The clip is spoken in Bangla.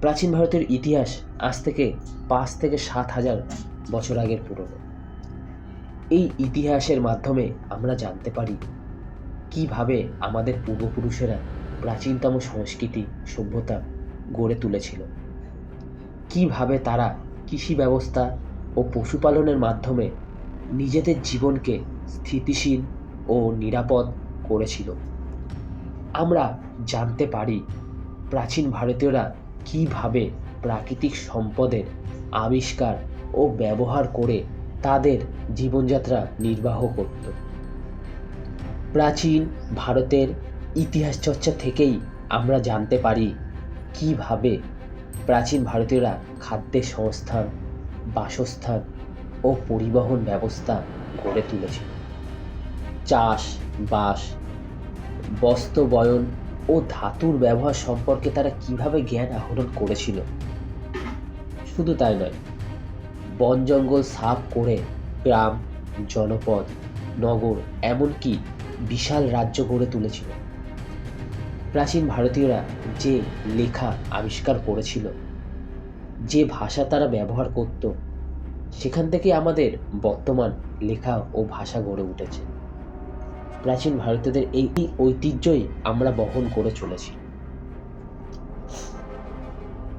প্রাচীন ভারতের ইতিহাস আজ থেকে পাঁচ থেকে সাত হাজার বছর আগের পুরনো। এই ইতিহাসের মাধ্যমে আমরা জানতে পারি কীভাবে আমাদের পূর্বপুরুষেরা প্রাচীনতম সংস্কৃতি, সভ্যতা গড়ে তুলেছিল। কীভাবে তারা কৃষি ব্যবস্থা ও পশুপালনের মাধ্যমে নিজেদের জীবনকে স্থিতিশীল ও নিরাপদ করেছিল। আমরা জানতে পারি প্রাচীন ভারতীয়রা কীভাবে প্রাকৃতিক সম্পদের আবিষ্কার ও ব্যবহার করে তাদের জীবনযাত্রা নির্বাহ করত। প্রাচীন ভারতের ইতিহাস চর্চা থেকেই আমরা জানতে পারি কীভাবে প্রাচীন ভারতীয়রা খাদ্যের সংস্থান, বাসস্থান ও পরিবহন ব্যবস্থা গড়ে তুলেছিল। চাষ বাস বস্ত্রবয়ন ও ধাতুর ব্যবহার সম্পর্কে তারা কীভাবে জ্ঞান আহরণ করেছিল? শুধু তাই নয়, বন জঙ্গল সাফ করে গ্রাম, জনপদ, নগর, এমনকি বিশাল রাজ্য গড়ে তুলেছিল। প্রাচীন ভারতীয়রা যে লেখা আবিষ্কার করেছিল, যে ভাষা তারা ব্যবহার করত, সেখান থেকে আমাদের বর্তমান লেখা ও ভাষা গড়ে উঠেছে। প্রাচীন ভারতীয়দের এই ঐতিহ্যই আমরা বহন করে চলেছি।